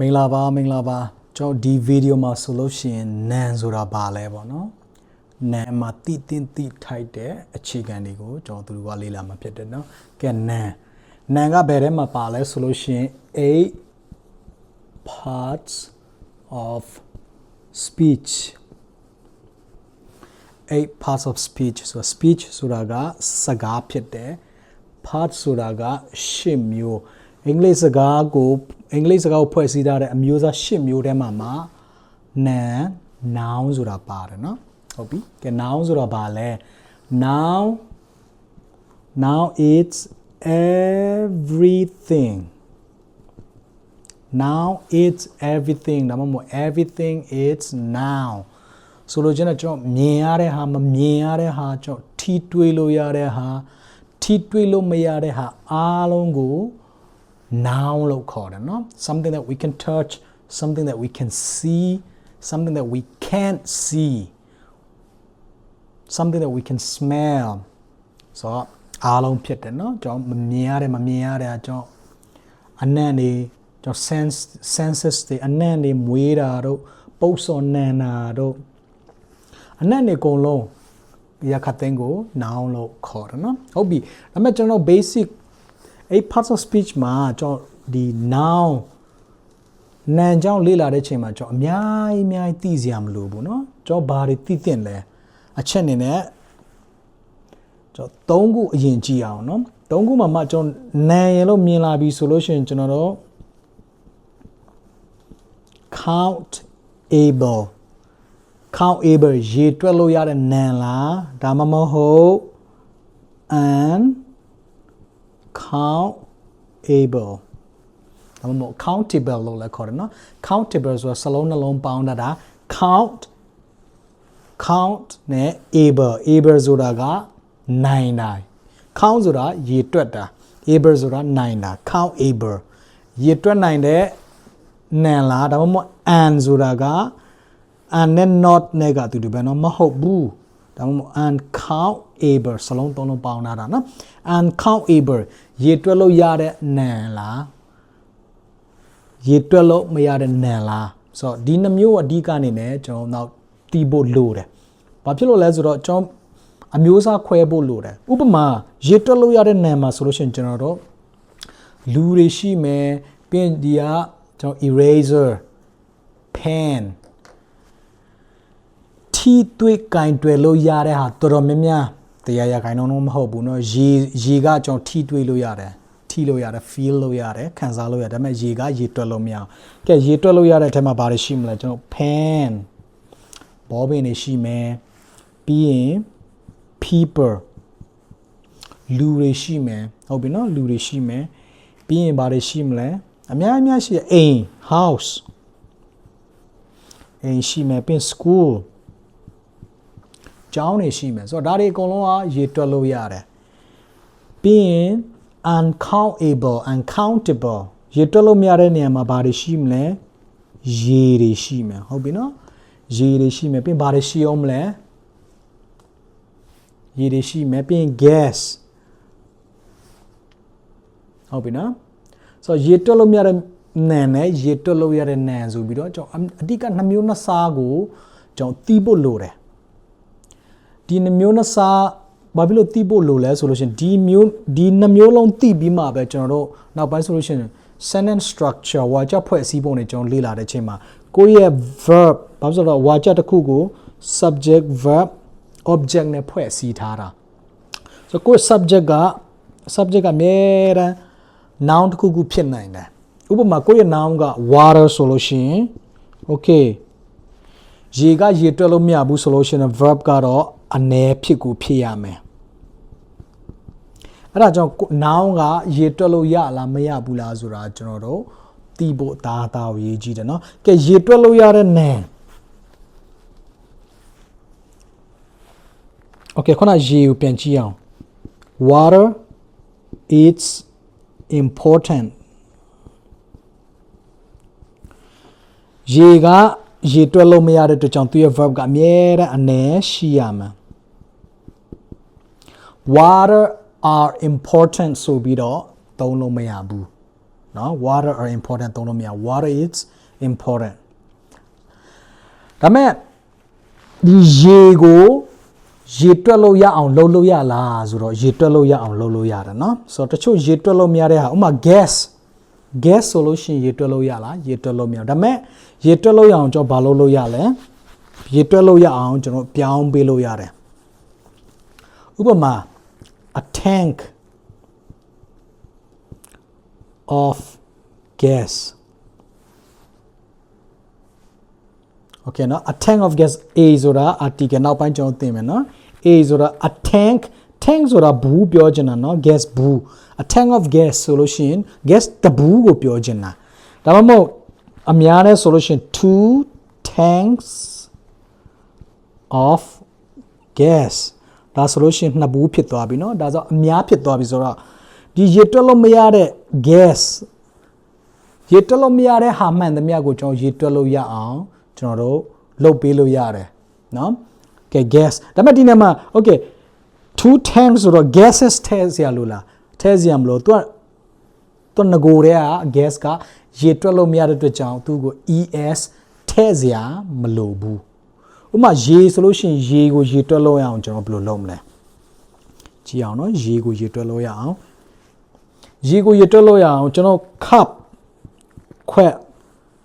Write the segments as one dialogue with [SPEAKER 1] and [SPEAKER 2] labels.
[SPEAKER 1] မင်္ဂလာပါမင်္ဂလာပါကျွန်တော်ဒီဗီဒီယိုမှာဆိုလို့ရှိရင်နန်ဆိုတာဘာလဲပေါ့နော်နန်မှာတိတင်တိထိုက်တဲ့အခြေခံတွေကိုကျွန်တော်တို့ကလေ့လာမှာဖြစ်တယ်နော်ကဲနန်နန်ကဘယ်ထဲမှာပါလဲဆိုလို့ရှိရင် eight parts of speech eight parts of speech ဆိုတော့ speech ဆိုတာကစကားဖြစ်တယ် part ဆိုတာကရှစ်မျိုး အင်္ဂလိပ်စကားကိုအင်္ဂလိပ်စကားကိုဖွဲ့စည်းထားတဲ့အမျိုးအစားရှစ်မျိုးထဲမှာမှာ noun noun ဆိုတာပါတယ်เนาะဟုတ်ပြီကဲ noun ဆိုတာဘာလဲ noun now it's everything now it's everything ဒါမှမဟုတ် everything is now ဆိုလိုချင်တဲ့ကျွန်တော်မြင်ရတဲ့ဟာမမြင်ရတဲ့ဟာကျွန်တော်ထိတွေးလို့ရတဲ့ဟာထိတွေးလို့မရတဲ့ဟာအားလုံးကို noun လို့ခေါ်တယ်နော် something that we can touch something that we can see something that we can't see something that we can smell. ဆိုတော့အားလုံးဖြစ်တယ်နော်ကျွန်တော်မမြင်ရတဲ့မမြင်ရတဲ့ကျွန်တော်အနံ့တွေကျွန်တော် sense senses တွေအနံ့တွေမွေးတာတို့ပုပ်စော်နံတာတို့အနံ့တွေအကုန်လုံးရခသိန်းကို noun လို့ခေါ်တယ်နော်ဟုတ်ပြီဒါပေမဲ့ကျွန်တော် basic အဲ့ parts of speech မှာကျွန်တော်ဒီ noun နာမ်ကြောင့်လေ့လာတဲ့ချိန်မှာကျွန်တော်အများကြီးအများကြီးသိစရာမလိုဘူးเนาะကျွန်တော်ဘာတွေသိသင့်လဲအချက်အနေနဲ့ကျွန်တော်၃ခုအရင်ကြည့်အောင်เนาะ၃ခုမှာမှကျွန်တော်နာမ်ရလို့မြင်လာပြီဆိုလို့ရှိရင်ကျွန်တော်တို့ count able count able ရေတွက်လို့ရတဲ့နာမ်လားဒါမှမဟုတ် and count able ဒါမှမဟုတ် countable လို့လည်းခေါ်တယ်နော် countable ဆိုတာစလုံးနှလုံးပေါင်းတာဒါ count count နဲ့ able able ဆိုတာကနိုင်တာ count ဆိုတာရေတွက်တာ able ဆိုတာနိုင်တာ count able ရေတွက်နိုင်တဲ့နန်လားဒါမှမဟုတ် and ဆိုတာက and နဲ့ not နဲ့ကတူတူပဲเนาะမဟုတ်ဘူး ဒါမှမဟုတ် uncountable စလုံးသုံးလုံးပေါင်းထားတာနော် uncountable ရေတွက်လို့ရတဲ့နံလားရေတွက်လို့မရတဲ့နံလားဆိုတော့ဒီနှမျိုးအဓိကနေနဲ့ကျွန်တော်နောက်တီးဖို့လိုတယ်။ဘာဖြစ်လို့လဲဆိုတော့ကျွန်တော်အမျိုးအစားခွဲဖို့လိုတယ်။ဥပမာရေတွက်လို့ရတဲ့နံမှာဆိုလို့ရှိရင်ကျွန်တော်တို့လူတွေရှိမယ်ပြီးရင်ဒီကကျွန်တော် eraser pen ထီသွေးကင်တွယ်လို့ရတဲ့ဟာတော်တော်များများတရားရခိုင်နှုန်းတော့မဟုတ်ဘူးเนาะရေရေကကျွန်တော်ထီသွေးလို့ရတယ်ထီလို့ရတယ် feel လို့ရတယ်ခံစားလို့ရတယ်ဒါပေမဲ့ရေကရေတွက်လို့မရအောင်ကဲရေတွက်လို့ရတဲ့အထက်မှာဘာတွေရှိမလဲကျွန်တော် pen ဘောပင်တွေရှိမယ်ပြီးရင် people လူတွေရှိမယ်ဟုတ်ပြီเนาะလူတွေရှိမယ်ပြီးရင်ဘာတွေရှိမလဲအများအများရှိတယ်အိမ် house အိမ်ရှိမယ်ပြီးရင် school ကျောင်းတွေရှိမယ်ဆိုတော့ဒါတွေအကုန်လုံးကရေတွက်လို့ရတယ်ပြီးရင် uncountable uncountable ရေတွက်လို့မရတဲ့နေရာမှာဘာတွေရှိမလဲရေတွေရှိမယ်ဟုတ်ပြီနော်ရေတွေရှိမယ်ပြီးရင်ဘာတွေရှိအောင်မလဲရေတွေရှိမယ်ပြီးရင် gas ဟုတ်ပြီနော်ဆိုတော့ရေတွက်လို့မရတဲ့နန်နဲ့ရေတွက်လို့ရတဲ့နန်ဆိုပြီးတော့ကျွန်တော်အဓိကနှမျိုးနှစ်စားကိုကျွန်တော်တီးဖို့လိုတယ် ဒီနှမျိုးနှစားဘာဖြစ်လို့တိဖို့လိုလဲဆိုလို့ရှိရင်ဒီမျိုးဒီနှမျိုးလုံးတိပြီးမှပဲကျွန်တော်တို့နောက်ပိုင်းဆိုလို့ရှိရင် sentence structure ဝါကြဖွဲ့စည်းပုံတွေကျွန်တော်လေ့လာတဲ့အချိန်မှာကိုယ့်ရဲ့ verb ဘာဖြစ်လို့ဝါကြတစ်ခုကို subject verb object နဲ့ဖွဲ့စည်းထားတာဆိုတော့ကိုယ့် subject က subject ကအမြဲတမ်း noun တစ်ခုခုဖြစ်နိုင်တယ်ဥပမာကိုယ့်ရဲ့ noun က water ဆိုလို့ရှိရင် okay ရေကရေတွက်လို့မရဘူးဆိုလို့ရှိရင် verb ကတော့အ ਨੇ ဖြစ်ကိုဖြစ်ရမယ်အဲ့ဒါကြောင့် noun ကရေတွက်လို့ရလားမရဘူးလားဆိုတာကျွန်တော်တို့သိဖို့ဒါသာကိုရေးကြည့်တယ်เนาะကဲရေတွက်လို့ရတဲ့ noun Okay ခုနရေကိုပြန်ကြည့်အောင် water it's important ရေက ရေတွက်လို့မရတဲ့အတွက်ကြောင့်သူရဲ့ verb ကအမြဲတမ်းအနေရှိရမှာ water are important ဆိုပြီးတော့သုံးလို့မရဘူး เนาะ water are important သုံးလို့မရ water is important ဒါမဲ့ဒီရေကိုရေတွက်လို့ရအောင်လှုပ်လို့ရလားဆိုတော့ရေတွက်လို့ရအောင်လှုပ်လို့ရတယ်เนาะဆိုတော့တချို့ရေတွက်လို့မရတဲ့ဟာဥပမာ gas guess ဆိုလို့ရှိရင်ရေတွက်လို့ရလားရေတွက်လို့မရဒါပေမဲ့ရေတွက်လို့ရအောင်ကျွန်တော်ဘာလုပ်လို့ရလဲရေတွက်လို့ရအောင်ကျွန်တော်ပြောင်းပေးလို့ရတယ်ဥပမာ a tank of gas okay နော် a tank of gas a ဆိုတာ article နောက်ပိုင်းကျွန်တော်သင်မယ်နော် a ဆိုတာ a tank tank ဆိုတာဘူးပြောချင်တာเนาะ gas ဘူး a tank of gas ဆိုလို့ရှိရင် gas တဘူးကိုပြောချင်တာဒါမှမဟုတ်အများနဲ့ဆိုလို့ရှိရင် two tanks of gas ဒါဆိုလို့ရှိရင်နှစ်ဘူးဖြစ်သွားပြီเนาะဒါဆိုအများဖြစ်သွားပြီဆိုတော့ဒီရေတွက်လို့မရတဲ့ gas ရေတွက်လို့မရတဲ့ဟာမှန်သမျှကိုကျွန်တော်ရေတွက်လို့ရအောင်ကျွန်တော်တို့လုပ်ပေးလို့ရတယ်เนาะကဲ gas ဒါပေမဲ့ဒီနေ့မှာ okay two tanks ဆိုတော့ gases ထဲစရာလို့လားထဲစရာမလို့ तू သူငကိုတဲ့က gas ကရေတွက်လို့မရတဲ့အတွက်ကြောင့်သူ့ကို ES ထဲစရာမလိုဘူးဥပမာရေဆိုလို့ရှိရင်ရေကိုရေတွက်လို့ရအောင်ကျွန်တော်ဘယ်လိုလုပ်မလဲကြည့်အောင်နော်ရေကိုရေတွက်လို့ရအောင်ရေကိုရေတွက်လို့ရအောင်ကျွန်တော် cup ခွက်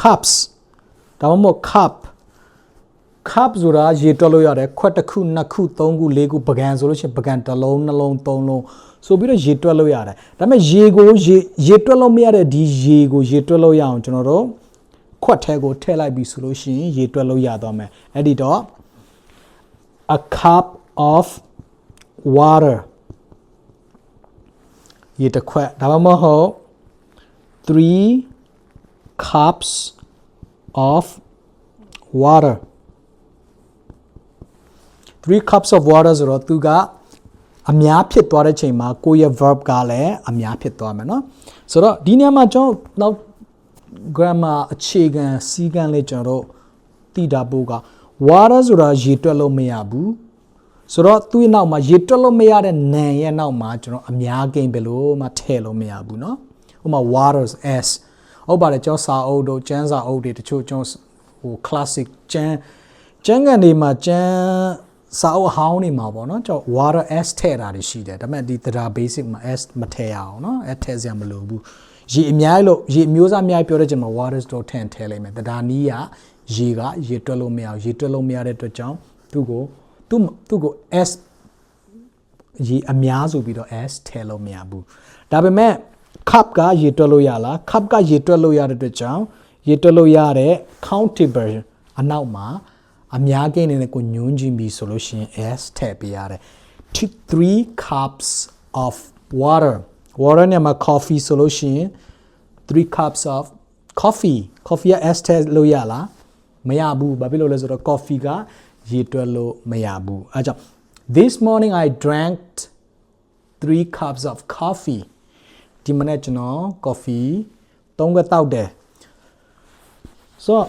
[SPEAKER 1] cups ဒါမှမဟုတ် cup cup ဆိုတာရေတွက်လို့ရတယ်ခွက်တစ်ခုနှစ်ခုသုံးခုလေးခုပကံဆိုလို့ရှိရင်ပကံတစ်လုံးနှလုံးသုံးလုံးဆိုပြီးတော့ရေတွက်လို့ရတယ်ဒါပေမဲ့ရေကိုရေရေတွက်လို့မရတဲ့ဒီရေကိုရေတွက်လို့ရအောင်ကျွန်တော်တို့ခွက်ထဲကိုထည့်လိုက်ပြီဆိုလို့ရှိရင်ရေတွက်လို့ရသွားမယ်အဲ့ဒီတော့ a cup of water ရေတစ်ခွက်ဒါမှမဟုတ်3 cups of water 3 cups of water ဆိုတော့သူကအများဖြစ်သွားတဲ့ချိန်မှာကိုယ့်ရဲ့ verb ကလည်းအများဖြစ်သွားမယ်เนาะဆိုတော့ဒီနေရာမှာကျွန်တော်နောက် grammar အခြေခံစီးကမ်းလေးကျွန်တော်တို့သိတာပို့က water ဆိုတာရေတွက်လို့မရဘူးဆိုတော့သူ့ရဲ့နောက်မှာရေတွက်လို့မရတဲ့နံရဲ့နောက်မှာကျွန်တော်အများကိန်းပဲလို့မှထည့်လို့မရဘူးเนาะဥပမာ waters s ဟုတ်ပါတယ်ကျောင်းစာအုပ်တို့ကျန်းစာအုပ်တွေတချို့ကျောင်းဟို classic ကျန်းကျန်းကန်တွေမှာကျန်း စာအုပ်အဟောင်းတွေမှာပေါ့နော်ကျောင်း water s ထည့်တာတွေရှိတယ်ဒါပေမဲ့ဒီတရား basic မှာ s မထည့်ရအောင်နော် s ထည့်စရာမလိုဘူးရေအများကြီးလို့ရေအမျိုးအစားအများကြီးပြောတဲ့ချိန်မှာ water တော့ထည့်ထည့်လိုက်မယ်တရားနီးကရေကရေတွက်လို့မရဘူးရေတွက်လို့မရတဲ့အတွက်ကြောင့်သူ့ကိုသူ့သူ့ကို s ရေအများဆိုပြီးတော့ s ထည့်လို့မရဘူးဒါပေမဲ့ cup ကရေတွက်လို့ရလား cup ကရေတွက်လို့ရတဲ့အတွက်ကြောင့်ရေတွက်လို့ရတဲ့ countable အနောက်မှာ အများကိန်းနေနဲ့ကိုညွှန်းကြည့်ပြီးဆိုလို့ရှိရင် s ထည့်ပေးရတယ်3 cups of water water နဲ့မှာ coffee ဆိုလို့ရှိရင်3 cups of coffee coffee က s ထည့်လို့ရလားမရဘူးဘာဖြစ်လို့လဲဆိုတော့ coffee ကရေတွက်လို့မရဘူးအဲကြောင့် this morning i drank 3 cups of coffee ဒီမနေ့ကျွန်တော် coffee ၃ခွက်တောက်တယ်ဆိုတော့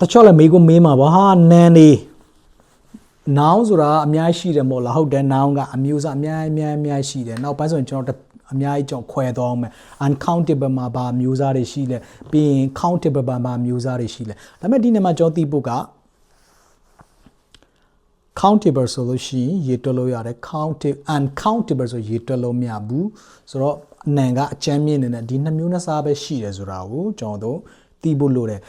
[SPEAKER 1] တချို့လည်းမေးကိုမေးမှာပါဟာနန်နေ noun ဆိုတာအများကြီးရှိတယ်မို့လားဟုတ်တယ် noun ကအမျိုးအစားအများကြီးအများကြီးအများကြီးရှိတယ်နောက်ပိုင်းဆိုရင်ကျွန်တော်အများကြီးကျွန်တော်ခွဲသွားအောင်မယ် uncountable မှာဘာမျိုးစားတွေရှိလဲပြီးရင် countable မှာဘာမျိုးစားတွေရှိလဲဒါပေမဲ့ဒီနေ့မှာကျွန်တော်သိဖို့က countable ဆိုလို့ရှိရင်ရေတွက်လို့ရတယ် countable uncountable ဆိုရေတွက်လို့မရဘူးဆိုတော့အနံကအချမ်းမြင့်နေတဲ့ဒီနှစ်မျိုးနှစ်စားပဲရှိတယ်ဆိုတာကိုကျွန်တော်တို့သိဖို့လိုတယ်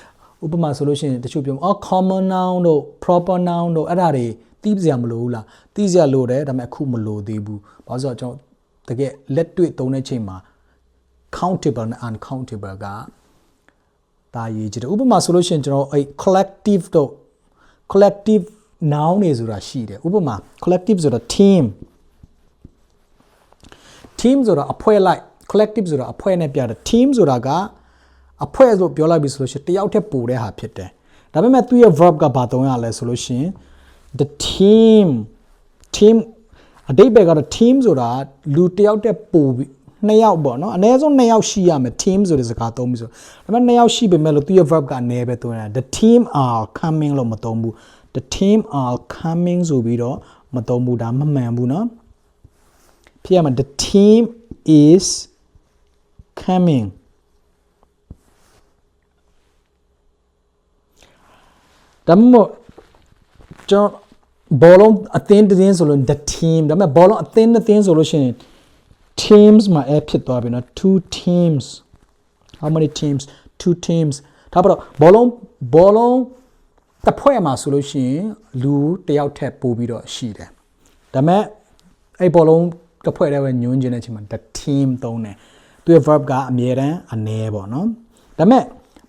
[SPEAKER 1] ဥပမာဆိုလို့ရှိရင်တချို့ပြောအော် common noun တို့ proper noun တို့အဲ့ဒါတွေသိစရာမလိုဘူးလားသိစရာလိုတယ်ဒါပေမဲ့အခုမလိုသေးဘူးဘာလို့ဆိုတော့ကျွန်တော်တကယ်လက်တွေ့သုံးတဲ့ချိန်မှာ countable နဲ့ uncountable ကဒါရေးကြည့်တယ်ဥပမာဆိုလို့ရှိရင်ကျွန်တော်အဲ့ collective တို့ collective noun တွေဆိုတာရှိတယ်ဥပမာ collective ဆိုတာ team team ဆိုတာအဖွဲ့လိုက် collective ဆိုတာအဖွဲ့နဲ့ပြတယ် team ဆိုတာက အဖွဲ့ဆိုပြောလိုက်ပြီဆိုလို့ရှိရင်တယောက်တည်းပိုတဲ့ဟာဖြစ်တယ်ဒါပေမဲ့သူ့ရဲ့ verb ကဘာသုံးရလဲဆိုလို့ရှိရင် the team team အတိတ်ဘက်ကတော့ team ဆိုတာလူတယောက်တည်းပိုပြီးနှစ်ယောက်ပေါ့နော်အနည်းဆုံးနှစ်ယောက်ရှိရမယ် team ဆိုတဲ့စကားသုံးပြီးဆိုဒါပေမဲ့နှစ်ယောက်ရှိပေမဲ့လို့သူ့ရဲ့ verb ကအနည်းပဲသုံးရတာ the team are coming လို့မသုံးဘူး the team are coming ဆိုပြီးတော့မသုံးဘူးဒါမမှန်ဘူးနော်ဖြစ်ရမှာ the team is coming ဒါမှမဟုတ်ကျွန်တော်ဘောလုံးအသင်းတစ်သင်းဆိုလို့ the team ဒါပေမဲ့ဘောလုံးအသင်းတစ်သင်းဆိုလို့ရှိရင် teams မှာ app ဖြစ်သွားပြီနော် two teams how many teams two teams ဒါပြတော့ဘောလုံးဘောလုံးတစ်ဖွဲ့မှာဆိုလို့ရှိရင်လူတယောက်ထက်ပိုပြီးတော့ရှိတယ်ဒါပေမဲ့အဲ့ဘောလုံးတစ်ဖွဲ့တည်းပဲညွှန်းကျင်တဲ့အချိန်မှာ the team သုံးတယ်သူရဲ့ verb ကအမြဲတမ်းအ ਨੇ ပေါ့နော်ဒါပေမဲ့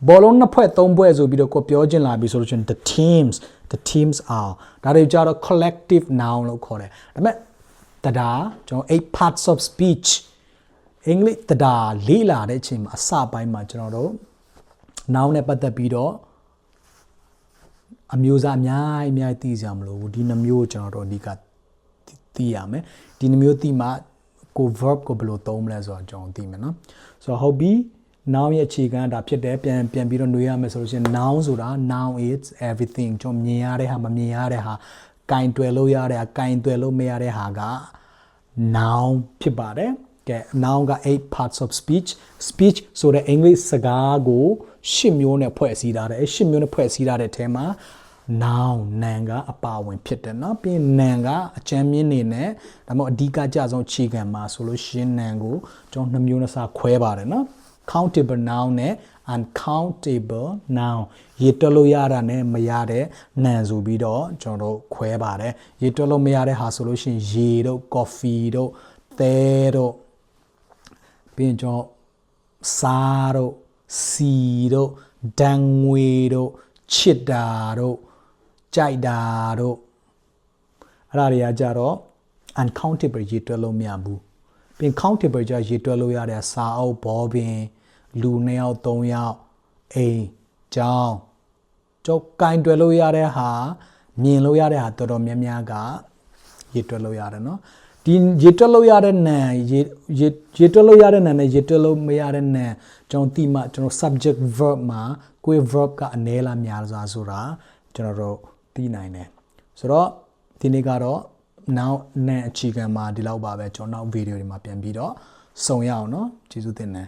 [SPEAKER 1] ဘောလုံးနှစ်ဖွဲ့သုံးဖွဲ့ဆိုပြီးတော့ကိုပြောခြင်းလာပြီဆိုလို့ရှိရင် the teams the teams are ဒါတွေကြတော့ collective noun လို့ခေါ်တယ်ဒါပေမဲ့တရားကျွန်တော်8 parts of speech အင်္ဂလိပ်တရားလေးလာတဲ့အချိန်မှာအစပိုင်းမှာကျွန်တော်တို့ noun နဲ့ပတ်သက်ပြီးတော့အမျိုးအစားအများကြီးအများကြီးသိကြမလို့ဘူးဒီနှမျိုးကိုကျွန်တော်တို့အဓိကသိရမယ်ဒီနှမျိုးသိမှကို verb ကိုဘယ်လိုသုံးမလဲဆိုတော့ကျွန်တော်သိမယ်နော်ဆိုတော့ဟုတ်ပြီ noun ရဲ့အခြေခံဒါဖြစ်တယ်ပြန်ပြန်ပြီးတော့နှွေးရမယ်ဆိုလို့ရှိရင် noun ဆိုတာ noun is everything ကျွန်တော်မြင်ရတဲ့ဟာမမြင်ရတဲ့ဟာကင်တွယ်လို့ရတဲ့ဟာကင်တွယ်လို့မရတဲ့ဟာက noun ဖြစ်ပါတယ်ကဲ noun က8 parts of speech speech ဆိုတဲ့အင်္ဂလိပ်စကားကို10မျိုးနဲ့ဖွဲ့စည်းထားတယ်အဲ10မျိုးနဲ့ဖွဲ့စည်းထားတဲ့အထဲမှာ noun နာမ်ကအပါဝင်ဖြစ်တယ်เนาะပြီးရင်နာမ်ကအချမ်းမြင့်နေနဲ့ဒါမှမဟုတ်အဓိကကြဆုံးခြေခံမှာဆိုလို့ရှင်းနာမ်ကိုကျွန်တော်နှစ်မျိုးနဲ့စာခွဲပါတယ်เนาะ countable noun နဲ့ uncountable noun ရေတွက်လို့ရတာနဲ့မရတဲ့နာမ်ဆိုပြီးတော့ကျွန်တော်တို့ခွဲပါတယ်ရေတွက်လို့မရတဲ့ဟာဆိုလို့ရှိရင်ရေတို့ coffee တို့သဲတို့ပြီးရင်ကျွန်တော်စားတို့စီတို့ဒံငွေတို့ချစ်တာတို့ကြိုက်တာတို့အဲ့ဒါတွေကကြတော့ uncountable ရေတွက်လို့မရဘူးပြီးရင် countable ကြရေတွက်လို့ရတဲ့စာအုပ်ဘောပင် လူ2ယောက်3ယောက်အိမ်ကျောင်းကျုပ်ကင်တွယ်လို့ရတဲ့ဟာမြင်လို့ရတဲ့ဟာတော်တော်များများကရေတွက်လို့ရတယ်เนาะဒီရေတွက်လို့ရတဲ့နာရေရေရေတွက်လို့ရတဲ့နာနဲ့ရေတွက်လို့မရတဲ့နာကျွန်တော်တိမှကျွန်တော် subject verb မှာကိုယ် verb ကအနည်းလားများလားဆိုတာကျွန်တော်တို့သိနိုင်တယ်ဆိုတော့ဒီနေ့ကတော့နောက်နာအခြေခံမှာဒီလောက်ပါပဲကျွန်တော်နောက်ဗီဒီယိုတွေမှာပြန်ပြီးတော့စုံရအောင်เนาะကျေးဇူးတင်တယ်